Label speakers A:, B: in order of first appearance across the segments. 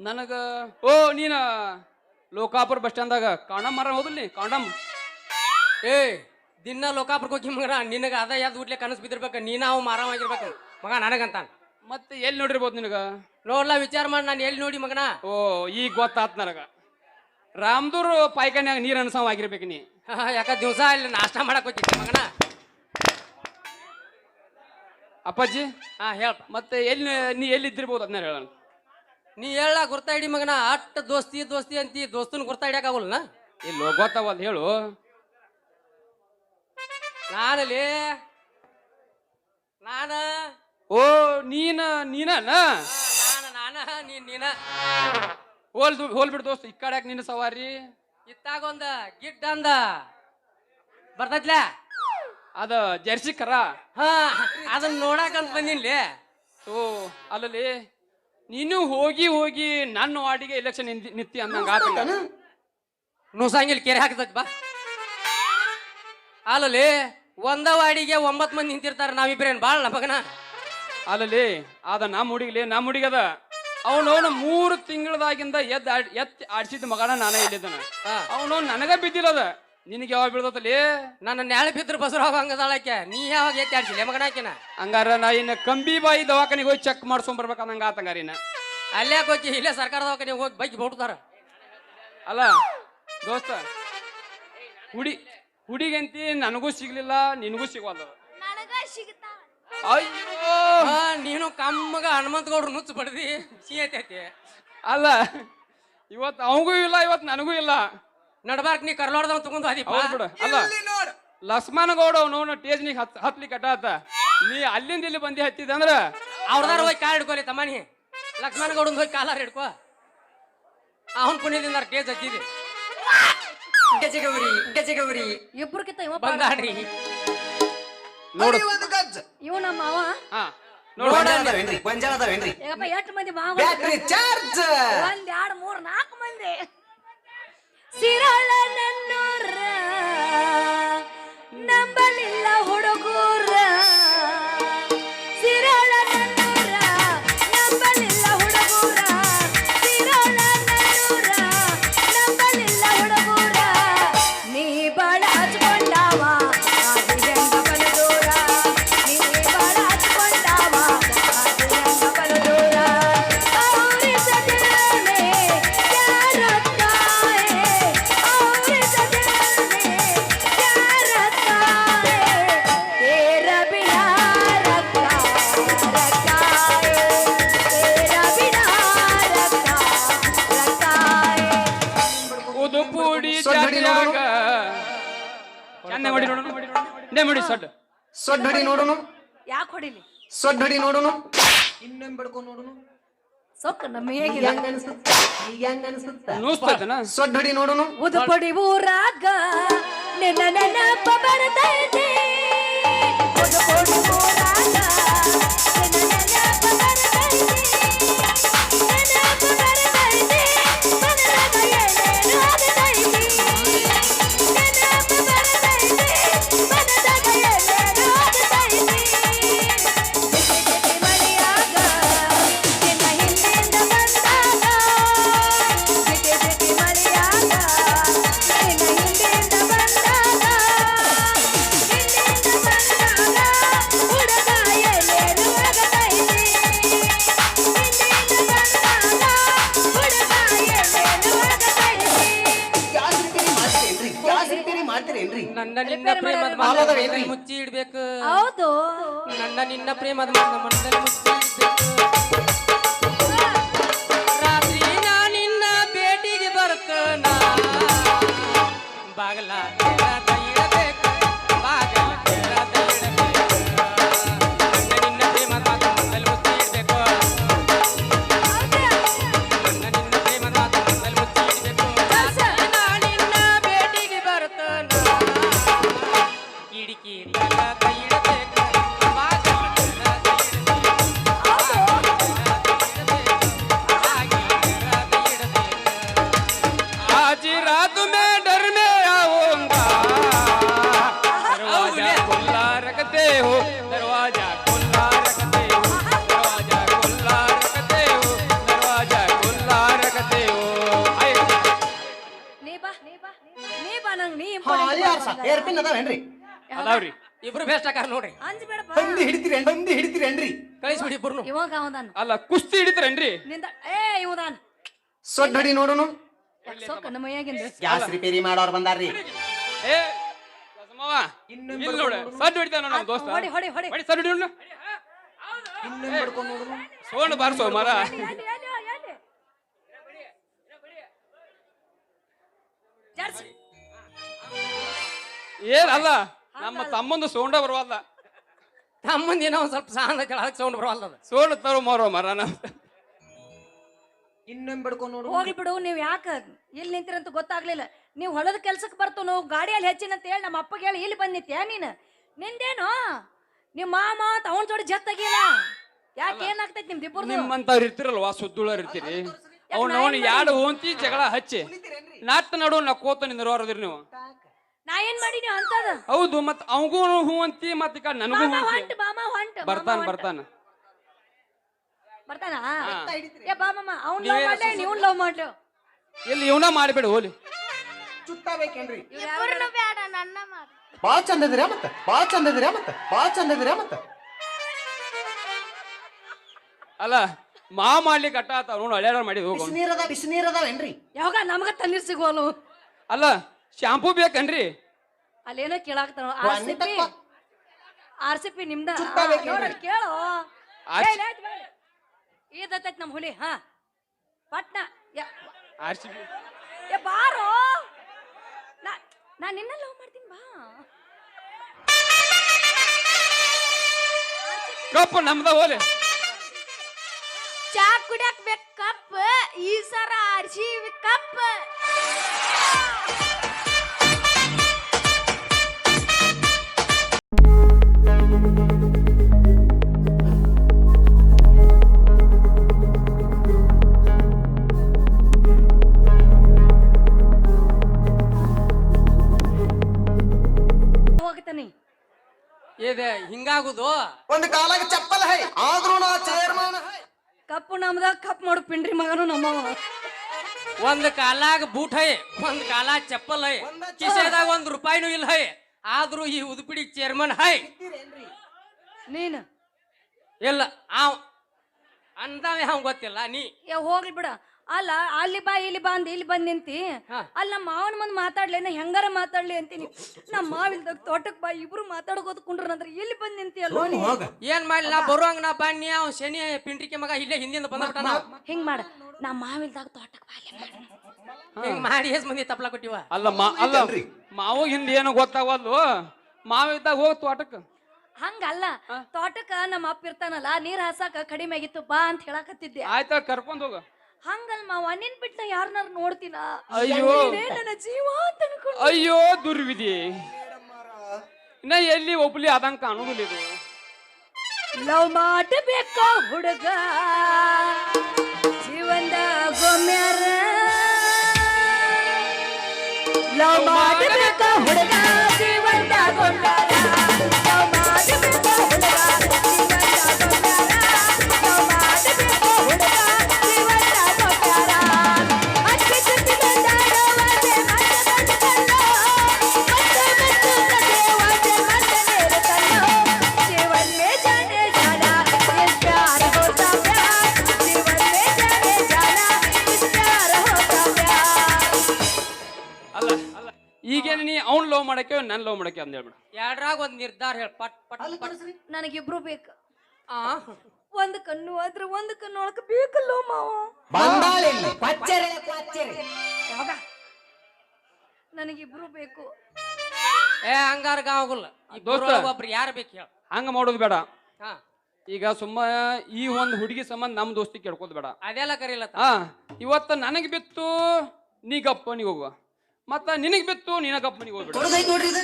A: ನನಗ ಓ ನೀನ? Lokapura bus ಸ್ಟ್ಯಾಂಡ್ದಾಗ condom ಮರ ಹೋದಲ್ಲಿ ಕಾಂಡಮ್
B: ಏ ದಿನ ಲೋಕಾಪುರಕ್ಕೆ ಹೋಗಿ ಮಗನ ನಿನಗ ಅದ ಯಾವ್ದು ಊಟ್ಲೆ ಕನಸು ಬಿದ್ದಿರ್ಬೇಕು ನೀನ ಅವ್ ಮಾರಾವಾಗಿರ್ಬೇಕು ಮಗ ನನಗಂತ
A: ಮತ್ತೆ ಎಲ್ಲಿ ನೋಡಿರ್ಬೋದು ನಿನಗ?
B: ನೋಡ್ಲ ವಿಚಾರ ಮಾಡಿ ನಾನು ಎಲ್ಲಿ ನೋಡಿ ಮಗನ?
A: ಓ ಈಗ ಗೊತ್ತಾತ್ ನನಗ. ರಾಮದೂರ್ ಪಾಯ್ಕಾನ್ಯಾಗ ನೀರ್ ಅನ್ಸವ್ ಆಗಿರ್ಬೇಕು ನೀ.
B: ಯಾಕ ದಿವಸ ಇಲ್ಲಿ ನಾಷ್ಟ ಮಾಡಕ್ ಹೋಗಿದ್ದೆ ಮಗನ?
A: ಅಪ್ಪಾಜಿ?
B: ಹಾ ಹೇಳ
A: ಮತ್ತೆ ಎಲ್ಲಿ ನೀ ಎಲ್ಲಿ ಇದ್ದಿರ್ಬೋದು ಅದನ್ನ ಹೇಳ
B: ನೀ ಹೇಳ ಗುರ್ತಾ ಇಡಿ ಮಗನ ಅಟ್ಟ ದೋಸ್ತಿ ದೋಸ್ತಿ ಅಂತಿ ದೋಸ್ತನ್ ಆಗೋಲ್ಲ
A: ಇಲ್ಲಿ ಗೊತ್ತಾವಲ್ ಹೇಳು.
B: ನಾನಲ್ಲಿ? ನಾನ?
A: ಓ ನೀನ ನೀನ
B: ನಾನ ನಾನ
A: ಹೋಲ್ ಹೋಲ್ ಬಿಡು ದೋಸ್ತ ಇಕ್ಕಾಡ್ಯಾಕ ಕಡೆ ಯಾಕೆ ನಿನ್ನ ಸವಾರಿ.
B: ಇತ್ತಾಗೊಂದ ಗಿಡ್ಡ ಅಂದ. ಬರ್ತೈತ್ಲ?
A: ಅದ ಜರ್ಸಿ ಕರ.
B: ಹಾ ಅದನ್ನ ನೋಡಾಕಂತ ಬಂದಿನ್ಲಿ.
A: ಓ ಅಲ್ಲಲ್ಲಿ ನೀನು ಹೋಗಿ ಹೋಗಿ ನನ್ನ ವಾರ್ಡಿಗೆ ಎಲೆಕ್ಷನ್ ನಿಂತಿ ಅಂದಂಗ ನೋಸಂಗಿಲ್
B: ನುಸಂಗಿಲ್ ಕೆರೆ ಹಾಕ್ತೈತಿ ಬಾ. ಅಲ್ಲಲ್ಲಿ ಒಂದ ವಾಡಿಗೆ ಒಂಬತ್ತು ಮಂದಿ ನಿಂತಿರ್ತಾರ ನಾವಿಬ್ರೇನ್? ಬಾಳ ಮಗನ?
A: ಅಲ್ಲಲ್ಲಿ ಅದ ನಮ್ಮ ಹುಡುಗಿಲಿ ನಮ್ಮ ಹುಡುಗದ ಅವನವನು ಮೂರು ತಿಂಗಳದಾಗಿಂದ ಎದ್ ಆಡ್- ಎತ್ತಿ ಆಡ್ಸಿದ ಮಗನ ನಾನೇ ಇಲ್ಲಿದ್ದಾನ.
B: ಅವನವನು
A: ಅವನು ನನಗ ಬಿದ್ದಿಲ್ಲದ ನಿನಗೆ ಯಾವಾಗ ಬೀಳ್ದತ್ತಲ್ಲಿ?
B: ನನ್ನ ನ್ಯಾಳೆ ಬಿದ್ರ ಬಸರ ಹಂಗದಾಳಕ್ಕೆ ನೀ ಯಾವಾಗ ಎತ್ತಿ ಆಡ್ಸಿಲ್ಲ ಮಗನಾಕಿನ
A: ಹಂಗಾರ ನಾ ಇನ್ನ ಕಂಬಿ ಬಾಯಿ ದವಾಖಾನಿಗೆ ಹೋಗಿ ಚೆಕ್ ಮಾಡ್ಸ್ಕೊಂಡ್ ಬರ್ಬೇಕು ಅನ್ನಂಗ ಆತಂಗಾರ ಇನ್ನ.
B: ಅಲ್ಲೇ ಹೋಗಿ ಇಲ್ಲೇ ಸರ್ಕಾರ ಹೋಗಿ ಬೈಕ್ ಬೋಡ್ತಾರ.
A: ಅಲ್ಲ ದೋಸ್ತ ಹುಡಿ ಹುಡಿಗಂತಿ ನನಗೂ ಸಿಗ್ಲಿಲ್ಲ ನಿನಗೂ
C: ಸಿಗೋದು
A: ಅಯ್ಯೋ!
B: ಹಾ ನೀನು ಕಮ್ಮಗ ಹನುಮಂತ ಗೌಡ್ರು ನುಚ್ಚು ಬಡ್ದಿ. ಸಿ
A: ಅಲ್ಲ ಇವತ್ತು ಅವಗೂ ಇಲ್ಲ ಇವತ್ತು ನನಗೂ ಇಲ್ಲ.
B: ನಡ್ಬಾರ್ಕ್ ನೀ ಕರ್ಲಾಡ್ದವ್ ತಗೊಂಡು ಅದಿಪ್ಪ
A: ಹೌದ್ ಬಿಡು. ಅಲ್ಲ ಲಕ್ಷ್ಮಣ ಗೌಡ ಅವನು ಟೇಜ್ನಿಗೆ ಹತ್ ಹತ್ಲಿಕ್ಕೆ ಅಟ್ಟಾತ ನೀ ಅಲ್ಲಿಂದ ಇಲ್ಲಿ ಬಂದಿ ಹತ್ತಿದ ಅಂದ್ರ
B: ಅವ್ರದಾರ ಹೋಗಿ ಕಾಲ್ ಹಿಡ್ಕೊಲಿ ತಮ್ಮನಿ. ಲಕ್ಷ್ಮಣ ಗೌಡನ್ ಹೋಗಿ ಕಾಲಾರ ಹಿಡ್ಕೋ. ಅವನ್ ಪುಣ್ಯದಿಂದ ಟೇಜ್ ಹಚ್ಚಿದೆ. ಗಜಗೌರಿ ಗಜಗೌರಿ.
C: ಇಬ್ಬರಿಗಿಂತ ಇವ
B: ಬಂದಾಡ್ರಿ
A: ನೋಡು
D: ಒಂದು ಗಜ್ಜ.
C: ಇವ ನಮ್ಮ ಮಾವ?
A: ಹಾ ನೋಡು.
D: ಗೊಂಜಾಳ ಅದಾವೇನ್ರಿ ಗೊಂಜಾಳ ಅದಾವೇನ್ರಿ?
C: ಯಾಕಪ್ಪ ಎಷ್ಟು ಮಂದಿ ಮಾವ?
D: ಬ್ಯಾಟ್ರಿ ಚಾರ್ಜ್
C: ಒಂದ್ ಎರಡ್ ಮೂರ್ ನಾಲ್ಕು ಮಂದಿ. ಸಿರಳ
A: ಸೊಡ್
D: ಹಡಿ ನೋಡುನು.
C: ಯಾಕೆ ಹೊಡಿಲಿ?
D: ಸೊಡ್ ಹಡಿ ನೋಡುನು. ಇನ್ನೊಮ್ಮೆ ಬಡ್ಕೊಂಡು ನೋಡುನು?
C: ಸೊಕ್ಕ ನಮ್ಮ
D: ಈಗ
C: ಹೇಗಿಲ್ಲ.
D: ಹೆಂಗ್ ಅನ್ಸುತ್ತ? ಈಗ ಹೆಂಗ್ ಅನ್ಸುತ್ತ?
A: ನೂಸ್ತೈತನ
D: ಸೊಡ್ ಹಡಿ ನೋಡುನು.
C: ಉದುಪಡಿ ಊರಾಗ ನಿನ್ನ ನೆನಪ ಬರ್ತೈತಿ. ಉದುಪಡಿ ಊರಾಗ ನಿನ್ನ ನೆನಪ ನನ್ನ ನಿನ್ನ
B: ಪ್ರೇಮದ ಮನದಲ್ಲಿ ಮುಚ್ಚಿ ಇಡ್ಬೇಕು.
C: ಹೌದು.
B: ನನ್ನ ನಿನ್ನ ಪ್ರೇಮದ ಮನದಲ್ಲಿ ಮುಚ್ಚಿ ಇಡ್ಬೇಕು. ರಾತ್ರಿ ನಾ ನಿನ್ನ ಭೇಟಿಗೆ ಬರ್ತನ? ಬಾಗಲ. ಕಿಡಿಕಿ ತಲಕ ಬೆಸ್ಟ್ ಆಕಾರ ನೋಡ್ರಿ.
C: ಅಂಜ್ಬೇಡಪ್ಪ.
D: ಹಂದಿ ಹಿಡಿತೀರಿ ಹಂದಿ ಹಿಡಿತೀರೇನ್ರಿ
B: ಕಳಿಸ್ಬಿಡಿ ಬರ್ನು
C: ಇವಾಗ ಅವದಾನ.
A: ಅಲ್ಲ ಕುಸ್ತಿ ಹಿಡಿತೀರೇನ್ರಿ
C: ನಿಂದ ಏ ಇವದಾನ.
D: ಸೊಡ್ ಹಡಿ ನೋಡುನು.
C: ಸೊಕ್ಕ ನಮ್ಮ ಮೈಯಾಗಿಂದ.
D: ಗ್ಯಾಸ್ ರಿಪೇರಿ ಮಾಡೋರ್ ಬಂದಾರ್ರಿ.
A: ಏ ಕಸಮವ್ವ, ಇಲ್ಲಿ ನೋಡು ಸಡ್ ಹೊಡಿತಾನ ನಮ್ಮ ದೋಸ್ತ.
C: ಹೊಡಿ ಹೊಡಿ ಹೊಡಿ.
A: ಹೊಡಿ ಸಡ್ ಹೊಡಿ ಸೋಣ ಬಾರ್ಸೋ ಮರ.
C: ಎಲ್ಲಿ, ಎಲ್ಲಿ, ಎಲ್ಲಿ? ಜರ್ಸಿ.
A: ಏನಲ್ಲ ನಮ್ಮ ತಮ್ಮಂದು ಸೋಂಡ ಬರವಲ್ಲ
B: ತಮ್ಮಂದ ಏನೋ ಒಂದ್ ಸ್ವಲ್ಪ ಸಾಂದ ಕೆಳಗೆ ಸೌಂಡ್ ಬರವಲ್ಲ ಅದು.
A: ಸೋಣ ತರೋ ಮಾರೋ ಮರ ನಮ್ಮ
D: ಇನ್ನೊಮ್ಮೆ ಬಿಡ್ಕೊಂಡು ನೋಡು.
C: ಹೋಗ್ಲಿ ಬಿಡು ನೀವ್ ಯಾಕ ಇಲ್ಲಿ ನಿಂತಿರಂತ ಗೊತ್ತಾಗ್ಲಿಲ್ಲ. ನೀವ್ ಹೊಲದ ಕೆಲ್ಸಕ್ಕೆ ಬರ್ತು ನೋವು ಗಾಡಿಯಲ್ಲಿ ಹೆಚ್ಚಿನಂತ ಹೇಳಿ ನಮ್ಮ ಅಪ್ಪಗೆ ಹೇಳಿ ಇಲ್ಲಿ ಬಂದಿತ್ಯಾ ನೀನು? ನಿಂದೇನು? ನಿಮ್ ಮಾಮ ತವನ್ ಜೋಡಿ ಜತ್ತಾಗಿಲ್ಲ ಯಾಕೆ ಏನಾಗ್ತೈತಿ ನಿಮ್ದು ದಿಬ್ಬರು
A: ನಿಮ್ಮಂತವ್ರು ಇರ್ತಿರಲ್ವಾ ಸುದ್ದುಳರ್ ಇರ್ತೀರಿ? ಅವ್ನ ಅವನು ಯಾಡು ಹೋಂತಿ ಜಗಳ ಹಚ್ಚಿ. ನಾಟ್ ನಡು ನಕ್ಕೋತ ನಿಂದ್ರೋರದ್ರಿ ನೀವು
C: ನಾ ಏನ್ ಮಾಡಿನಿ ಅಂತದ?
A: ಹೌದು ಮತ್ ಅವಗೂ ಹೂ ಅಂತಿ ಮತ್ ಈಗ ನನಗೂ
C: ಮಾಮ
A: ಹೂ
C: ಹೊಂಟ್
A: ಅಂತಿ
C: ಮಾಮ ಹೊಂಟ್ ಮಾಮ
A: ಬರ್ತಾನ
C: ಹೊಂಟ್.
A: ಬರ್ತಾನ.
C: ಬರ್ತಾನ. ಏ ಬಾ ಮಾಮ ಅವ್ನ್ ಲವ್
A: ನೀವೇ
C: ಮಾಡ್ಲೆ ನೀವು ಲವ್ ಮಾಡ್ಲು.
A: ಎಲ್ಲಿ ಇವನ ಮಾಡಿಬೇಡ ಹೋಲಿ.
D: ಚುತ್ತಾಬೇಕೇನ್ರಿ
C: ಇವ್ರು
E: ಬೇಡ ನನ್ನ ಮಾತು.
D: ಬಾಳ ಚಂದ ಇದ್ದೀರಾ ಮತ್ತ? ಬಾಳ ಚಂದ ಇದ್ದೀರಾ ಮತ್ತ? ಬಾಳ ಚಂದ ಇದ್ದೀರಾ ಮತ್ತ?
A: ಅಲ್ಲ ಮಾ ಮಾಡ್ಲಿಕ್ಕೆ ಅಟ್ಟ ಆತ ನೋಡು ಹಳ್ಯಾಡ ಮಾಡಿ ಹೋಗ
D: ಬಿಸಿನೀರ್ ಅದಾವ ಬಿಸಿನೀರ್ ಅದಾವೇನ್ರಿ?
C: ಯಾವಾಗ ನಮಗ ತಣ್ಣೀರ್ ಸಿಗುವಲ್ಲ?
A: ಅಲ್ಲ ಶಾಂಪೂ ಬೇಕನ್ರಿ?
C: ಅಲ್ಲೇನೋ ಕೇಳಾಕ್ತಾರ R C P R C P ನಿಮ್ದ? ಕೇಳು.
A: ಆರ್
C: ಇದತ್ತೈತ್ ನಮ್ ಹುಲಿ ಹಾ. ಪಟ್ನ. ಯ-
A: ಆರ್ ಸಿ ಬಿ
C: ಏ ಬಾರೋ. ನಾ ನಾ ನಿನ್ನ ಲವ್ ಮಾಡ್ತೀನಿ ಬಾ.
A: ಕಪ್ಪ ನಮ್ದ ಹೋಲಿ.
E: ಚಾ ಕುಡಿಯಕ್ ಬೇಕ್ ಕಪ್. ಈ ಸರ ಆರ್ಸಿ ಕಪ್.
B: ಇದೆ ಹಿಂಗಾಗುದು.
D: ಒಂದು ಕಾಲಾಗ ಚಪ್ಪಲ್ ಹೈ ಆದ್ರೂ ನಾ ಚೇರ್ಮನ್ ಹೈ.
C: ಕಪ್ಪು ನಮ್ದ ಕಪ್ ಮಾಡು ಪಿಂಡ್ರಿ ಮಗನು ನಮ್ಮವ.
B: ಒಂದ್ ಕಾಲಾಗ ಬೂಟ್ ಹೈ ಒಂದ್ ಕಾಲಾಗ ಚಪ್ಪಲ್ ಹೈ. ಕಿಸೆದಾಗ ಒಂದ್ ರೂಪಾಯಿನೂ ಇಲ್ಲ ಹೈ. ಆದ್ರೂ ಈ ಉದುಪಿಡಿ ಚೇರ್ಮನ್ ಹೈ.
C: ನೀನು?
B: ಇಲ್ಲ ಅವ್ ಅಂದವ ಹಂಗ ಗೊತ್ತಿಲ್ಲ ನೀ.
C: ಏ ಹೋಗ್ಲಿ ಬಿಡ. ಅಲ್ಲ ಅಲ್ಲಿ ಬಾ ಇಲ್ಲಿ ಬಾ ಅಂದ ಇಲ್ಲಿ ಬಂದ್ ನಿಂತಿ. ಅಲ್ಲ ನಮ್ಮ ಮಾವನ ಮುಂದೆ ಮಾತಾಡ್ಲಿ ನಾ ಹೆಂಗಾರ ಮಾತಾಡ್ಲಿ ಅಂತೀನಿ. ನಮ್ಮ ಮಾವಿಲ್ದಾಗ ತೋಟಕ್ ಬಾ ಇಬ್ರು ಮಾತಾಡ್ಕೋತ ಕುಂಡ್ರ ನಂತರ ಇಲ್ಲಿ ಬಂದ್ ನಿಂತಿ ಅಲ್ಲೋ ನೀ?
D: ಹೋಗ.
B: ಏನ್ ಮಾಡ್ಲಿ ನಾ ಬರುವಂಗ ನಾ ಬನ್ನಿ ಅವ್ ಶನಿ ಪಿಂಡ್ರಿಕೆ ಮಗ ಇಲ್ಲೇ ಹಿಂದಿಂದ ಬಂದ್ಬಿಟ್ಟ
C: ಹಿಂಗ್ ಮಾಡ. ನಮ್ಮ ಮಾವಿಲ್ದಾಗ ತೋಟಕ್ ಬಾ ಅಲ್ಲಿ ಮಾಡ.
B: ಹಿಂಗ್ ಮಾಡಿ ಎಸ್ ಮಂದಿ ತಪ್ಲ ಕೊಟ್ಟಿವ?
A: ಅಲ್ಲ ಮಾ ಅಲ್ಲ. ಮಾವ ಹಿಂದೆ ಏನೋ ಗೊತ್ತಾಗವಲ್ದು? ಮಾವ ಇದ್ದಾಗ ಹೋಗ್ ತೋಟಕ್ಕ
C: ಹಂಗಲ್ಲ. ತೋಟಕ್ಕ ನಮ್ಮ ಅಪ್ಪ ಇರ್ತಾನಲ್ಲ ನೀರ್ ಹಾಸಾಕ ಕಡಿಮೆ ಆಗಿತ್ತು ಬಾ ಅಂತ ಹೇಳಕತ್ತಿದ್ದೆ.
A: ಆಯ್ತಾ ಕರ್ಕೊಂಡ್ ಹೋಗ.
C: ಹಂಗಲ್ ಮಾವ ನಿನ್ ಬಿಟ್ಟ ಯಾರನ್ನಾರ ನೋಡ್ತೀನ
A: ಅಯ್ಯೋ.
C: ನೀನೇ ನನ್ನ ಜೀವ ಅಂತ ಅನ್ಕೊಂಡು
A: ಅಯ್ಯೋ ದುರ್ವಿಧಿ. ನಾ ಎಲ್ಲಿ ಒಬ್ಲಿ ಆದಂಗ ಕಾಣುದಿಲ್ಲ ಇದು.
C: ಲವ್ ಮಾಡಬೇಕ ಹುಡುಗ ಜೀವನದ ಗೊಮ್ಯಾರ ಲವ್ ಮಾಡಬೇಕ ಲವ್
A: ಮಾಡಕ್ಕೆ ಅಂದ ಹೇಳ್ಬಿಡ.
B: ಎರಡ್ರಾಗ ಒಂದ್ ನಿರ್ಧಾರ ಹೇಳ ಪಟ್ ಪಟ್ ಪಟ್.
C: ನನಗಿಬ್ರು ಬೇಕು.
B: ಆ?
C: ಒಂದು ಕಣ್ಣು ಆದ್ರೆ ಒಂದು ಕಣ್ಣು ಒಳಗೆ ಬೇಕಲ್ಲೋ ಮಾವ?
D: ಬಂದಾಳಿಲ್ಲಿ ಕ್ವಚ್ಚರೆ
C: ಯಾವಾಗ? ನನಗಿಬ್ರು ಬೇಕು.
B: ಏ ಹಂಗಾರ ಗಾವಗುಲ್ಲ
A: ದೋಸ್ತ.
B: ಒಬ್ರು ಯಾರು ಬೇಕು ಹೇಳ.
A: ಹಂಗ ಮಾಡೋದು ಬೇಡ.
B: ಹಾ.
A: ಈಗ ಸುಮ್ಮ ಈ ಒಂದು ಹುಡುಗಿ ಸಂಬಂಧ ನಮ್ ದೋಸ್ತಿ ಕೇಳ್ಕೊದ್ ಬೇಡ.
B: ಅದೆಲ್ಲ ಕರೀಲ
A: ಹಾ ಇವತ್ತು ನನಗೆ ಬಿತ್ತು ನೀ ನೀವು ಹೋಗುವ. ಮತ್ತ ನಿನಗ್ ಬಿತ್ತು ನಿನ ಕಂಪನಿಗೆ ಹೋಗ್ಬೇಡ
D: ಕೊಡದೈತ್ ನೋಡ್ರಿ ಇದು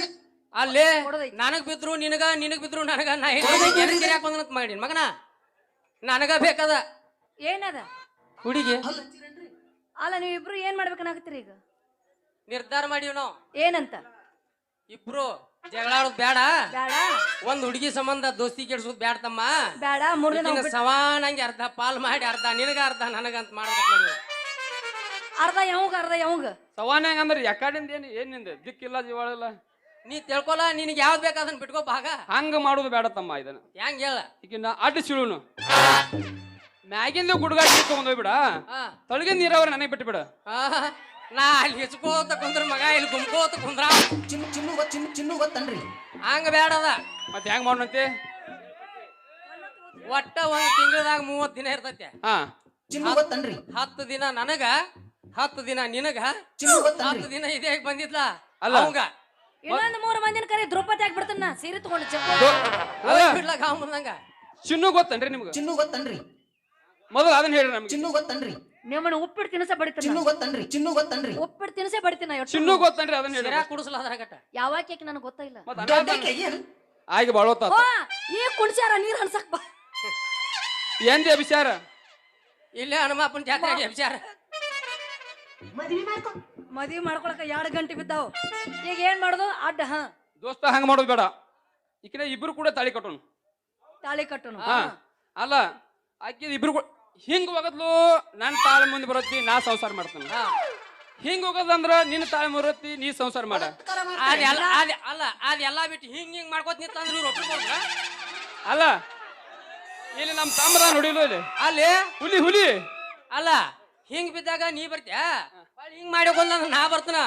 B: ಅಲ್ಲೇ
C: ಕೊಡೋದೈತಿ.
B: ನನಗ್ ಬಿದ್ರು ನಿನಗ ನಿನಗ್ ಬಿದ್ರು ನನಗ ನಾ ಯಾಕೆ ಮಾಡಿ ಮಗನ ನನಗ ಬೇಕದ?
C: ಏನದ?
B: ಹುಡುಗಿ.
C: ಅಲ್ಲ ನೀವಿಬ್ರು ಏನ್ ಮಾಡ್ಬೇಕನ್ನಾಗತ್ತೀರಿ ಈಗ?
B: ನಿರ್ಧಾರ ಮಾಡಿವ್ ನಾವು.
C: ಏನಂತ?
B: ಇಬ್ರು ಜಗಳಾಡೋದ್ ಬೇಡ
C: ಬೇಡ
B: ಒಂದ್ ಹುಡುಗಿ ಸಂಬಂಧ ದೋಸ್ತಿ ಕೆಡ್ಸೋದ್ ಬೇಡ ತಮ್ಮ.
C: ಬೇಡ ಮೂರ್ ದಿನ
B: ಅರ್ಧ ಪಾಲ್ ಮಾಡಿ ಅರ್ಧ ನಿನಗ ಅರ್ಧ ನನಗಂತ ಮಾಡ್ಬೇಕು ಮಾಡಿವ.
C: ಅರ್ಧ ಯಾವಾಗ ಅರ್ಧ ಯಾವಾಗ
A: ಸವಾನ್ಯಾಗ ಅಂದ್ರೆ ಯಾಕಡಿಂದ ಏನು ಏನಿಂದ ದಿಕ್ಕಿಲ್ಲ ಜೀವಾಳಿಲ್ಲ
B: ನೀ ತಿಳ್ಕೊಲ್ಲ ನಿನಗೆ ಯಾವ್ದು ಬೇಕು ಅದನ್ನ ಬಿಟ್ಕೋ ಭಾಗ.
A: ಹಂಗ ಮಾಡುದು ಬೇಡ ತಮ್ಮ ಇದನ್ನ.
B: ಹೆಂಗ್ ಹೇಳ?
A: ಈಗ ಅಡ್ಡ ಸಿಳುನು ಮ್ಯಾಗಿಂದ ಗುಡ್ಗಾಡಿ ತಗೊಂಡ್ ಹೋಗ್ಬಿಡ.
B: ಹಾ.
A: ತಳಗಿನ ನೀರಾವರಿ ನನಗೆ ಬಿಟ್ಟು ಬಿಡ
B: ಆ, ನಾ ಅಲ್ಲಿ ಹೆಚ್ಕೋತ ಕುಂದ್ರ ಮಗ ಇಲ್ಲಿ ಗುಮ್ಕೋತ ಕುಂದ್ರ.
D: ಚಿನ್ನು ಚಿನ್ನು ಗೊತ್ತ ಚಿನ್ನು ಚಿನ್ನು ಗೊತ್ತನ್ರಿ
B: ಹಂಗ ಬೇಡದ
A: ಮತ್ತೆ ಹೆಂಗ್ ಮಾಡೋಣಂತೆ
B: ಒಟ್ಟ ಒಂದ್ ತಿಂಗಳದಾಗ ಮೂವತ್ ದಿನ ಇರ್ತೈತೆ.
A: ಹಾ.
D: ಚಿನ್ನು ಗೊತ್ತನ್ರಿ
B: ಹತ್ತು ದಿನ ನನಗ ಹತ್ತು ದಿನ ನಿನಗ? ಹತ್ತು ದಿನ ಇದೇ ಬಂದಿದ್ಲ?
A: ಅಲ್ಲ.
B: ಅವಂಗ?
C: ಇನ್ನೊಂದು ಮೂರ್ ಮಂದಿನ ಕರೆ ದ್ರೌಪದಿ ಆಗ್ಬಿಡ್ತಾನ ಸೀರೆ ತಗೊಂಡು
B: ಬಿಡ್ಲಾಕ
A: ಚಿನ್ನು ಗೊತ್ತನ್ರಿ ನಿಮ್ಗೆ?
D: ಚಿನ್ನು ಗೊತ್ತನ್ರಿ.
A: ಮೊದಲು ಅದನ್ನ ಹೇಳಿ ನಮ್ಗೆ.
D: ಚಿನ್ನು ಗೊತ್ತನ್ರಿ.
C: ನಿಮ್ಮನ್ನ ಉಪ್ಪಿಟ್ಟು ತಿನ್ಸ ಬಡಿತಾನ.
D: ಚಿನ್ನು ಗೊತ್ತನ್ರಿ ಚಿನ್ನು ಗೊತ್ತನ್ರಿ.
C: ಉಪ್ಪಿಟ್ಟು ತಿನ್ಸೇ ಬಡಿತೀನ
A: ಚಿನ್ನು ಗೊತ್ತನ್ರಿ ಅದನ್ನ
B: ಹೇಳಿ ಕುಡಿಸಲ ಅದರ ಅದ್ರಾಗಟ್ಟ
C: ಯಾವ ಕೇಕ್ ನನಗೆ
D: ಗೊತ್ತಿಲ್ಲ
A: ಆಗಿ ಬಾಳೋತ
C: ಈ ಕುಡ್ಸ್ಯಾರ ನೀರ್ ಹನ್ಸಕ್ ಬಾ.
A: ಎಂದಿ ಅಭಿಚಾರ?
B: ಇಲ್ಲೇ ಹನುಮಾಪನ ಜಾತ್ರೆಗೆ ವಿಚಾರ
D: ಮದ್ವಿ ಮಾಡ್ಕೊ.
C: ಮದ್ವಿ ಮಾಡ್ಕೊಳಕ ಎರಡು ಗಂಟೆ ಬಿದ್ದಾವ್. ಈಗ ಏನ್ ಮಾಡೋದು? ಅಡ್ಡ ಹಾ.
A: ದೋಸ್ತ ಹಂಗ ಮಾಡೋದು ಬೇಡ. ಈಕಿನ ಇಬ್ರು ಕೂಡ ತಾಳಿ ಕಟ್ಟೋಣ
C: ತಾಳಿ ಕಟ್ಟೋನು.
A: ಹಾ. ಅಲ್ಲ ಆಕಿ ಇಬ್ರು ಕೂಡ ಹಿಂಗ್ ಹೋಗದ್ಲು ನನ್ನ ತಾಳಿ ಮುಂದೆ ಬರತ್ತಿ ನಾ ಸಂಸಾರ ಮಾಡ್ತಾನ.
B: ಹಾ.
A: ಹಿಂಗ್ ಹೋಗದಂದ್ರ ನಿನ್ನ ತಾಳಿ ಮುರತ್ತಿ ನೀ ಸಂಸಾರ ಮಾಡ.
B: ಅದೆಲ್ಲ ಅದ್ ಅಲ್ಲ ಅದೆಲ್ಲ ಬಿಟ್ಟು ಹಿಂಗ್ ಹಿಂಗ್ ಮಾಡ್ಕೋತ ನಿಂತಂದ್ರೆ ಇವ್ರು
A: ಅಲ್ಲ ಇಲ್ಲಿ ನಮ್ಮ ತಾಮ್ರ ನೋಡಿಲ್ಲ ಇಲ್ಲಿ
B: ಅಲ್ಲಿ?
A: ಹುಲಿ ಹುಲಿ.
B: ಅಲ್ಲ ಹಿಂಗ್ ಬಿದ್ದಾಗ ನೀ ಬರ್ತ್ಯಾ? ಹಿಂಗ್ ಮಾಡ್ಕೊಂಡ್ ನಾ ಬರ್ತನ.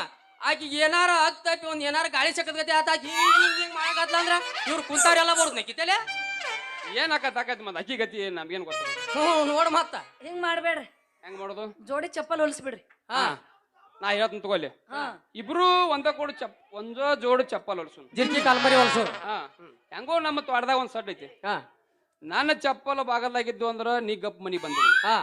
B: ಆಕಿಗೆ ಏನಾರ ಆಗ್ತೈತಿ ಒಂದ್ ಏನಾರ ಗಾಳಿ ಸಕ್ಕದ್ಗತಿ ಆತ ಆಕಿ ಹಿಂಗ್ ಹಿಂಗ್ ಹಿಂಗ್ ಮಾಡಕತ್ಲ ಅಂದ್ರ ಇವ್ರು ಕುಂತಾರೆಲ್ಲ ಬರುದ್ ನಕ್ಕಿತಲೆ
A: ಏನ್ ಆಕತ್ ಆಕತ್ ಮತ್ತೆ ಅಕ್ಕಿ ಗತಿ ನಮ್ಗೇನ್ ಗೊತ್ತ?
B: ಹ್ಞೂ ನೋಡ್ ಮತ್ತ.
C: ಹಿಂಗ್ ಮಾಡ್ಬೇಡ್ರಿ.
A: ಹೆಂಗ್ ಮಾಡೋದು?
C: ಜೋಡಿ ಚಪ್ಪಲ್ ಹೊಲಿಸ್ಬಿಡ್ರಿ.
B: ಹಾ.
A: ನಾ ಹೇಳ್ತೀನಿ ತಗೋಲಿ.
C: ಹಾ.
A: ಇಬ್ರು ಒಂದ ಕೂಡ ಚಪ್ ಒಂದ ಜೋಡಿ ಚಪ್ಪಲ್ ಹೊಲ್ಸು
B: ಜಿರ್ಕಿ ಕಾಲ್ಮರಿ ಹೊಲ್ಸು.
A: ಹಾ. ಹೆಂಗೋ ನಮ್ಮ ತೋಟದಾಗ ಒಂದ್ ಸಟ್ ಐತಿ.
B: ಹಾ.
A: ನನ್ನ ಚಪ್ಪಲ್ ಭಾಗದಾಗಿದ್ದು ಅಂದ್ರ ನೀ ಗಪ್ ಮನಿ ಬಂದಿರಿ.
B: ಹಾ.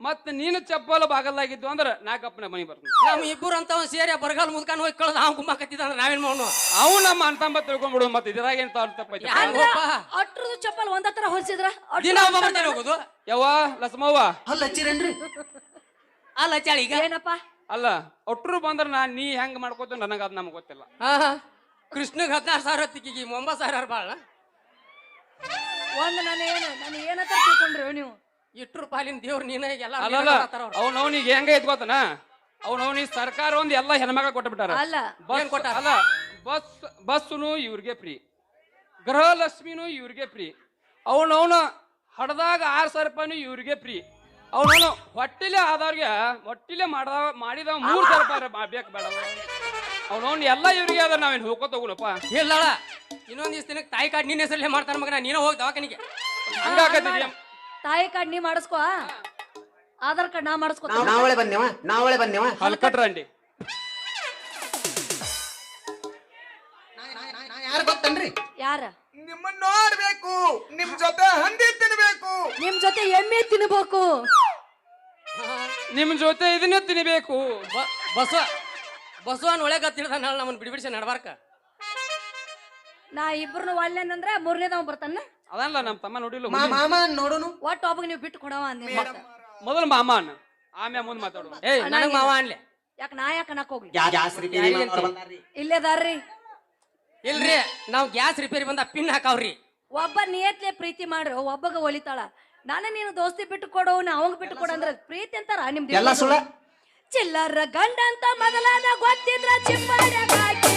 A: ಮತ್ ನೀನು ಚಪ್ಪಲ್ ಬಾಗಲ್ದಾಗಿದ್ದು ಅಂದ್ರೆ ನಾಲ್ಕಪ್ಪನ ಮನಿ ಬರ್ತೀನಿ
B: ನಮ್ ಇಬ್ಬರು ಅಂತ ಸೇರಿ ಬರಗಾಲ ಮುದ್ಕಾನ್ ಹೋಗಿ ಕಳ್ದ ಅವ್ನು ಕುಂಬಾಕತ್ತಿದ ಅಂದ್ರೆ ನಾವೇನ್ ಮಾಡೋಣ?
A: ಅವು ನಮ್ಮ ಅಂತಂಬ ತಿಳ್ಕೊಂಡ್ಬಿಡು ಮತ್ತೆ ಇದ್ರಾಗೇನ್ ತಪ್ಪೈತಿ.
B: ಹೆಂಗಪ್ಪ
C: ಅಟ್ರದು ಚಪ್ಪಲ್ ಒಂದ ತರ ಹೊಲ್ಸಿದ್ರ? ಅಟ್ರು
B: ದಿನ ಒಬ್ಬ ಬರ್ತಾನೆ ಹೋಗುದು.
A: ಯವ್ವ ಲಸ್ಮವ್ವ.
D: ಅಲ್ಲ ಹಚ್ಚಿರೇನ್ರಿ
B: ಅಲ್ಲ ಚಾಳಿ ಈಗ.
C: ಏನಪ್ಪ?
A: ಅಲ್ಲ ಒಟ್ರು ಬಂದ್ರ ನಾ ನೀ ಹೆಂಗ್ ಮಾಡ್ಕೋತ ನನಗ ಅದ್ ನಮ್ಗೆ ಗೊತ್ತಿಲ್ಲ.
B: ಹಾ ಹಾ. ಕೃಷ್ಣಗ್ ಹದಿನಾರು ಸಾವಿರ ಹೊತ್ತಿಗೆ ಒಂಬತ್ತು ಸಾವಿರ ಬಾಳ
C: ಒಂದ್ ನಾನು ಏನು ನಾನು ಏನಂತ ತಿಳ್ಕೊಂಡ್ರಿ ನೀವು?
B: ಇಟ್ರು ಪಾಲಿನ ದೇವ್ರು ನೀನೇ ಎಲ್ಲ
A: ಅಲ್ಲಲ್ಲ ಅವ್ನವ್ನಿಗೆ ಹೆಂಗ ಐತ್ ಗೊತ್ತನ? ಅವ್ನವ್ನಿಗೆ ಸರ್ಕಾರ ಒಂದ್ ಎಲ್ಲ ಹೆಣ್ಮಗ ಕೊಟ್ಟು ಬಿಟ್ಟಾರ
C: ಅಲ್ಲ.
A: ಬಸ್
B: ಏನ್ ಕೊಟ್ಟಾರ?
A: ಅಲ್ಲ ಬಸ್ ಬಸ್ಸುನು ಇವ್ರಿಗೆ ಫ್ರೀ. ಗೃಹಲಕ್ಷ್ಮಿನೂ ಇವ್ರಿಗೆ ಫ್ರೀ. ಅವನವನ ಹಡದಾಗ ಆರು ಸಾವಿರ ರೂಪಾಯಿನು ಇವ್ರಿಗೆ ಫ್ರೀ. ಅವನವನು ಹೊಟ್ಟಿಲೆ ಆದವ್ರಿಗೆ ಹೊಟ್ಟಿಲೆ ಮಾಡ್ದ ಮಾಡಿದ ಮೂರು ಸಾವಿರ ರೂಪಾಯಿ ಬೇಕು ಬೇಡ. ಅವನವ್ನ ಎಲ್ಲ ಇವ್ರಿಗೆ ಅದ ನಾವೇನು ಹೋಗೋ ಹೋಗುನಪ್ಪ
B: ಇಲ್ಲ ಇನ್ನೊಂದ್ ದಿವಸ ದಿನಕ್ಕೆ ತಾಯಿ ಕಾಡ್ ನಿನ್ನ ಹೆಸರಲ್ಲೇ ಮಾಡ್ತಾರ ಮಗನ ನೀನು ಹೋಗಿ ದವಾಖಾನಿಗೆ.
A: ಹಂಗಾಕತ್ತಿ
C: ತಾಯಿ ಕಾರ್ಡ್ ನೀ ಮಾಡಿಸ್ಕೋ ಆಧಾರ್ ಕಾರ್ಡ್ ನಾ ಮಾಡಿಸ್ಕೋ
D: ನಾವ್ ನಾವಳೆ ಬಂದೇವ ನಾವಳೆ ಬಂದೇವ
A: ಹಲ್ಕಟ್ರಂಡಿ
D: ಯಾರು ಗೊತ್ತನ್ರಿ?
C: ಯಾರ?
F: ನಿಮ್ಮನ್ನ ನೋಡ್ಬೇಕು ನಿಮ್ ಜೊತೆ ಹಂದಿ ತಿನ್ಬೇಕು.
C: ನಿಮ್ ಜೊತೆ ಎಮ್ಮೆ ತಿನ್ಬೇಕು.
A: ನಿಮ್ ಜೊತೆ ಇದನ್ನೇ ತಿನ್ನಬೇಕು
B: ಬ- ಬಸವ ಬಸವನ್ ಒಳಗೆ ತಿಳಿದಾನ ನಮ್ಮನ್ನ ಬಿಡ್ಬಿಡಿಸಿ ನಡ್ಬಾರ್ಕ.
C: ನಾ ಇಬ್ರು ಒಲ್ಲೆನಂದ್ರ ಮೂರನೇದವ್ ಬರ್ತಾನ.
A: ಅದಲ್ಲ ನಮ್ಮ ತಮ್ಮ ನೋಡಿಲ್ಲ
D: ಮಾ ಮಾಮ ನೋಡುನು?
C: ಒಟ್ಟು ಟಾಪಿಕ್ ನೀವು ಬಿಟ್ಟು ಕೊಡವ ಅಂದೆ
A: ಮೊದಲು ಮಾಮನ್ ಆಮೇಲೆ ಮುಂದೆ ಮಾತಾಡೋ.
B: ಏಯ್ ನನಗ್ ಮಾವ ಅನ್ಲೆ
C: ಯಾಕ ನಾ ಯಾಕೆ ಅನ್ನಕ್ ಹೋಗ್ಲಿ?
D: ಗ್ಯಾಸ್ ರಿಪೇರಿ ಮಾಡೋರ್ ಬಂದಾರ್ರಿ.
C: ಇಲ್ಲೇದಾರ್ರಿ
B: ಇಲ್ರಿ ನಾವು ಗ್ಯಾಸ್ ರಿಪೇರಿ ಬಂದ ಪಿನ್ ಹಾಕಾವ್ರಿ.
C: ಒಬ್ಬ ನಿಯತ್ಲೆ ಪ್ರೀತಿ ಮಾಡ್ರಿ ಒಬ್ಬಗ ಒಲಿತಾಳ. ನಾನು ನೀನು ದೋಸ್ತಿ ಬಿಟ್ಟು ಕೊಡು ನಾ ಅವಂಗ ಬಿಟ್ಟು ಕೊಡು ಅಂದ್ರೆ ಪ್ರೀತಿ ಅಂತಾರ ನಿಮ್ದು
D: ಎಲ್ಲ ಸುಳ್ಳ?
C: ಚಿಲ್ಲರ ಗಂಡ ಅಂತ ಮೊದಲಾದ ಗೊತ್ತಿದ್ರ ಚಿಪ್ಪರ ಹಾಕಿ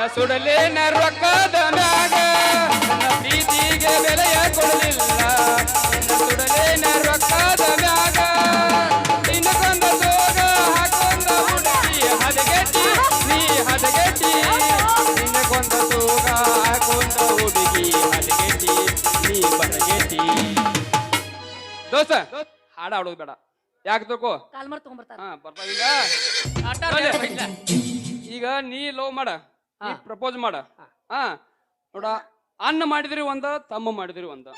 A: ಚಿನ್ನ ಸುಡಲೇನ ರೊಕ್ಕದ ಮ್ಯಾಗ ನನ್ನ ಪ್ರೀತಿಗೆ ಬೆಲೆಯ ಕೊಡಲಿಲ್ಲ. ಚಿನ್ನ ಸುಡಲೇನ ರೊಕ್ಕದ ಮ್ಯಾಗ ನಿನಗೊಂದ ಸೋಗ ಹಾಕೊಂಡ ಹುಡುಗಿ ಹದಗೆಟ್ಟಿ ನೀ ಹದಗೆಟ್ಟಿ. ನಿನಗೊಂದ ಸೋಗ ಹಾಕೊಂಡ ಹುಡುಗಿ ಹದಗೆಟ್ಟಿ ನೀ ಬದಗೆಟ್ಟಿ ದೋಸ್ತ ಹಾಡ ಆಡೋದು ಬೇಡ. ಯಾಕೆ ತಗೋ
C: ಕಾಲ್ಮರ್ ತಗೊಂಡ್ಬರ್ತಾರ.
A: ಹಾ ಬರ್ತಾವಿಲ್ಲ ಈಗ. ನೀ ಲವ್ ಮಾಡ. ನೀ ಪ್ರಪೋಸ್ ಮಾಡ. ಹಾ. ನೋಡ ಅನ್ನ ಮಾಡಿದ್ರಿ ಒಂದ ತಮ್ಮ ಮಾಡಿದ್ರಿ ಒಂದ.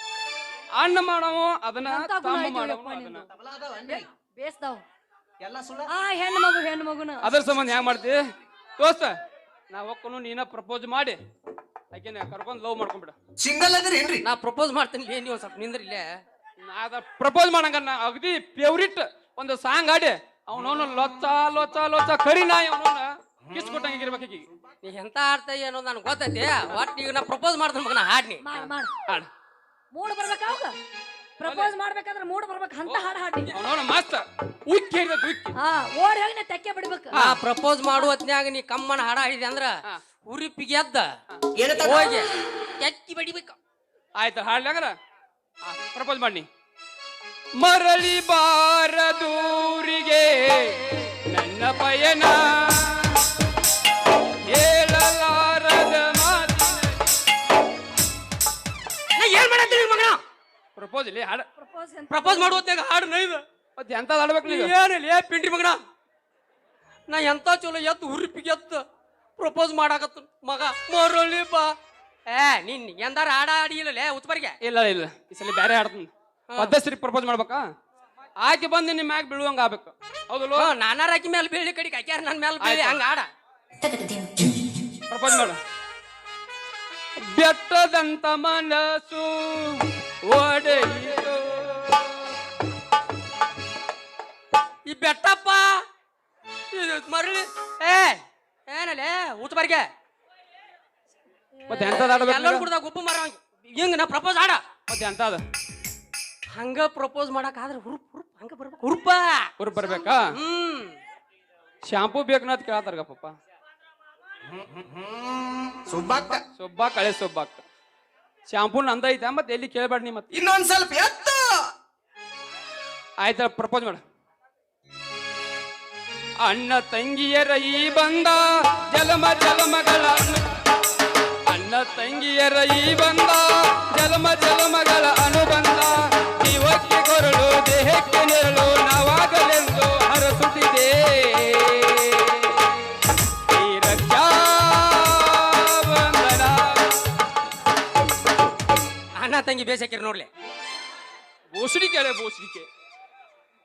A: ಅನ್ನ ಮಾಡವ ಅದನ್ನ ತಮ್ಮ ಮಾಡವ ಅದನ್ನ.
C: ಬೇಸ್ದಾವ್.
D: ಎಲ್ಲ ಸುಳ್ಳ?
C: ಆ ಹೆಣ್ಣು ಮಗು ಹೆಣ್ಣು ಮಗುನ.
A: ಅದ್ರ ಸಂಬಂಧ ಹೆಂಗ್ ಮಾಡ್ತಿ? ದೋಸ್ತ ನಾ ಹೊಕ್ಕನು ನೀನ ಪ್ರಪೋಸ್ ಮಾಡಿ. ಆಕೆನ ಕರ್ಕೊಂಡ್ ಲವ್ ಮಾಡ್ಕೊಂಡ್ಬಿಡ.
F: ಸಿಂಗಲ್ ಅದಿರೇನ್ರಿ
B: ನಾ ಪ್ರಪೋಸ್ ಮಾಡ್ತೀನಿ ಲೇ ನೀವು ಸ್ವಲ್ಪ ನಿಂದ್ರಿ ಇಲ್ಲೇ.
A: ನಾ ಅದ ಪ್ರಪೋಸ್ ಮಾಡಂಗ ನಾ ಅಗದಿ ಫೇವ್ರಿಟ್ ಒಂದು ಸಾಂಗ್ ಆಡಿ ಅವನವನು ಲೊಚ್ಚ ಲೊಚ್ಚ ಲೊಚ್ಚ ಕರಿ ನಾಯಿ ಅವನವನ. ಕಿಸ್ ಕೊಟ್ಟಂಗೆ ಇರ್ಬೇಕು ಆಕಿಗೆ
B: ನೀ ಎಂತ ಆಡ್ತಾ ಏನೋ ನನಗೆ ಗೊತ್ತೈತಿ. ಒಟ್ಟು ಈಗ ನಾ ಪ್ರಪೋಸ್ ಮಾಡ್ತೀನಿ ಮಗನ ಹಾಡ್ನಿ.
C: ಮಾಡ್ ಮಾಡ್.
A: ಹಾಡು.
C: ಮೂಡ್ ಬರ್ಬೇಕ ಅವಾಗ? ಪ್ರಪೋಸ್ ಮಾಡ್ಬೇಕಾದ್ರೆ ಮೂಡ್ ಬರ್ಬೇಕು. ಅಂತ ಹಾಡ್ ಹಾಡಿ.
A: ನೋಡ ಮಸ್ತ್. ಉಕ್ಕಿ ಇರ್ಬೇಕು ಉಕ್ಕಿ.
C: ಹಾ ಓಡಿ ಹೋಗಿ ನಾ ತೆಕ್ಕೆ ಬಿಡ್ಬೇಕು.
B: ನಾ ಪ್ರಪೋಸ್ ಮಾಡುವ ಹೊತ್ನ್ಯಾಗ ನೀ ಕಮ್ಮನ ಹಾಡ ಹಾಡಿದೆ ಅಂದ್ರ. ಉರಿಪಿಗೆ ಎದ್ದ
D: ಏನಂತ
B: ಹೋಗಿ ಕೆಕ್ಕಿ ಬಡಿಬೇಕು.
A: ಆಯ್ತು ಹಾಡ್ಲಾಗರ ಪ್ರಪೋಸ್ ಮಾಡಿ ಮರಳಿ ಬಾರದೂರಿಗೆ ನನ್ನ ಪಯಣ. ಪ್ರಪೋಸ್ ಇಲ್ಲಿ ಹಾಡ.
C: ಪ್ರಪೋಸ್
B: ಹೊತ್ನ್ಯಾಗ ಹಾಡು ನೈದು
A: ಮತ್ತೆ ಎಂತ ಹಾಡ್ಬೇಕು ನೀವು
B: ಏನಿಲ್ಲ ಏ ಪಿಂಡಿ ಮಗನ. ನಾ ಎಂತ ಚಲೋ ಎತ್ತು ಹುರುಪಿಗೆ ಎತ್ತು ಪ್ರಪೋಸ್ ಮಾಡಾಕತ್ತ. ಮಗ ಮರಳಿ ಬಾ. ಏ ನಿನ್ ಎಂದಾರ ಹಾಡ ಆಡಿಲ್ಲಲೇ ಉತ್ಪರಿಗೆ?
A: ಇಲ್ಲ ಇಲ್ಲ. ಈ ಸಲ ಬೇರೆ ಹಾಡ್ತೀನಿ. ಪದ್ಧತಿ ಪ್ರಪೋಸ್ ಮಾಡ್ಬೇಕಾ? ಆಕೆ ಬಂದು ನಿಮ್ಮ ಮ್ಯಾಗ ಬೀಳುವಂಗ ಆಗ್ಬೇಕು. ಹೌದಲ್ವ
B: ನಾನಾರ ಆಕಿ ಮೇಲೆ ಬೀಳಿ ಕಡಿಗೆ ಆಕ್ಯಾರ ನನ್ನ ಮೇಲೆ ಬೀಳಿ ಹಂಗ ಆಡ
A: ಪ್ರಪೋಸ್ ಮಾಡು. ಬೆಟ್ಟದಂತ ಮನಸ್ಸು ಒಡೆಯಿತು.
B: ಈ ಬೆಟ್ಟಪ್ಪ ಇದು ಮರಳಿ ಏ ಏನಲ್ಲೇ ಬರ್ಗೆ.
A: ಮತ್ತೆ ಎಂತದ
B: ಎಲ್ಲರೂ
A: ಆಡ್ಬೇಕು
B: ಕುಡ್ದಾಗ ಉಪ್ಪು ಮರ ಹಿಂಗ. ನಾ ಪ್ರಪೋಸ್ ಆಡ.
A: ಮತ್ತೆ ಎಂತದ?
B: ಹಂಗ ಪ್ರಪೋಸ್ ಮಾಡಕ್ ಆದ್ರೆ ಹುರುಪ್ ಹುರುಪ್ ಹಂಗ ಬರ್ಬೇಕು. ಹುರುಪ.
A: ಹುರುಪ್ ಬರ್ಬೇಕಾ?
B: ಹ್ಮ್.
A: ಶಾಂಪೂ ಬೇಕು ಅಂತ ಕೇಳತ್ತಾರ ಪಪ್ಪ
F: ಸುಬ್ಬಕ್ಕ
A: ಸೊಬ್ಬಾ ಕಳೆ ಸೊಬ್ಬಾಕ. ಶಾಂಪೂ ನಂದ ಐತೆ ಮತ್ತೆ ಎಲ್ಲಿ ಕೇಳಬೇಡ ನೀ ಮತ್ತೆ
F: ಇನ್ನೊಂದ್ ಸ್ವಲ್ಪ ಎತ್ತು.
A: ಆಯ್ತಾ ಪ್ರಪೋಸ್ ಮಾಡ. ಅಣ್ಣ ತಂಗಿಯರ ಈ ಬಂದ ಜಲಮ ಜಲಮಗಳ ಅಣ್ಣ ತಂಗಿಯರ ಈ ಬಂದ ಜಲಮ ಜಲಮಗಳ ಅನುಬಂಧ. ಜೀವಕ್ಕೆ ಕೊರಳು ದೇಹಕ್ಕೆ ನೆರಳು ನಾವಾಗಲೆಂದು ಹರಸುತ್ತಿದೆ
B: ಅಣ್ಣ ಬೇಸಾಕಿರಿ ನೋಡ್ಲಿ.
A: ಬೋಸಡಿಕೆ ಅಲೆ ಬೋಸಡಿಕೆ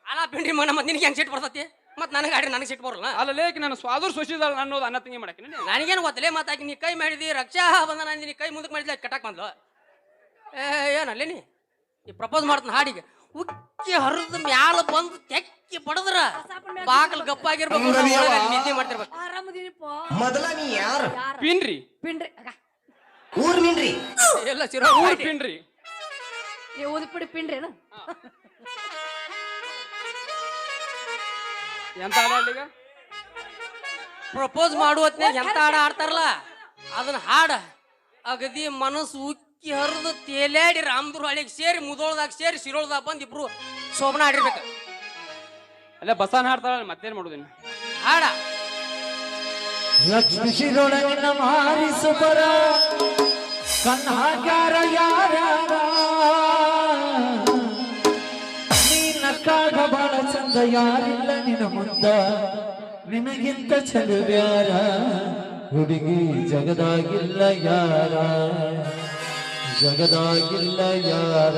B: ಅಲ್ಲ ಪಿಂಡಿ ಮನ ಮತ್ತೆ ನಿನಗೆ ಹೆಂಗ್ ಸಿಟ್ಟು ಬರ್ತತಿ? ಮತ್ತೆ ನನಗೆ ಆಡ್ರಿ ನನಗೆ ಸಿಟ್ಟು ಬರಲ್ಲ.
A: ಅಲ್ಲ ಲೇಕ್ ನಾನು ಸ್ವಾದರ್ ಸೊಸಿದಾಳ ಅನ್ನೋದು ಅನ್ನ ತಂಗಿ ಮಾಡಕ್ಕೆ
B: ನನಗೇನು ಗೊತ್ತಲೇ ಮಾತಾಕಿ ನೀ ಕೈ ಮಾಡಿದಿ ರಕ್ಷಾ ಬಂದ ಅಂದಿ ನೀ ಕೈ ಮುಂದಕ್ಕೆ ಮಾಡಿದ್ಲ ಕಟಾಕ್ ಬಂದ್ಲು. ಏ ಏನಲ್ಲೇ ನೀ? ಈ ಪ್ರಪೋಸ್ ಮಾಡ್ತಾನ ಹಾಡಿಗೆ. ಉಕ್ಕಿ ಹರಿದ ಮ್ಯಾಲ ಬಂದು ತೆಕ್ಕಿ ಬಡದ್ರ ಬಾಕಲ್ ಗಪ್ಪಾಗಿರ್ಬೇಕು ನಿದ್ದೆ ಮಾಡ್ತಿರ್ಬೇಕು.
C: ಆರಾಮದಿನಿಪ್ಪ
D: ಮೊದಲ ನೀ ಯಾರು?
A: ಪಿನ್ರಿ
C: ಪಿನ್ರಿ
D: ಊರ್
B: ಎಲ್ಲ ಸಿರೋ
A: ಊರ್ ಪಿನ್ರಿ
C: ನೀವು ಉದಿಪಿಡಿ ಪಿಂಡ್ರೇನು
A: ಎಂತ ಹಾಡೀಗ
B: ಪ್ರಪೋಸ್ ಮಾಡುವತ್ನಾಗ ಹೊತ್ನ್ಯಾಗ ಎಂತ ಹಾಡ ಆಡ್ತಾರಲ್ಲ? ಅದನ್ನ ಹಾಡ. ಅಗದಿ ಮನಸ್ಸು ಉಕ್ಕಿ ಹರಿದು ತೇಲಾಡಿ ರಾಮದುರ್ ಹಳಿಗೆ ಸೇರಿ ಮುದೋಳದಾಗ ಸೇರಿ ಶಿರೋಳದಾಗ ಬಂದು ಇಬ್ರು ಶೋಭನ ಆಡಿರ್ಬೇಕು.
A: ಅಲ್ಲ ಬಸನ್ ಹಾಡ್ತಾಳ ಮತ್ತೇನ್ ಮಾಡುದಿನ?
B: ಹಾಡ.
G: ಲಕ್ಷ್ಮಿ ಶಿರೋಳಗಿನ ಮಾರಿಸು ಬರ ಕಣ್ಣಾಗ್ಯಾರ ಯಾರ್ಯಾರ? ನೀನಕ್ಕಾಗ ಬಾಳ ಚಂದ ಯಾರಿಲ್ಲ ನಿನ ಮುಂದ? ನಿನಗಿಂತ ಚಲುವ್ಯಾರ ಹುಡುಗಿ ಜಗದಾಗಿಲ್ಲ ಯಾರ? ಜಗದಾಗಿಲ್ಲ ಯಾರ?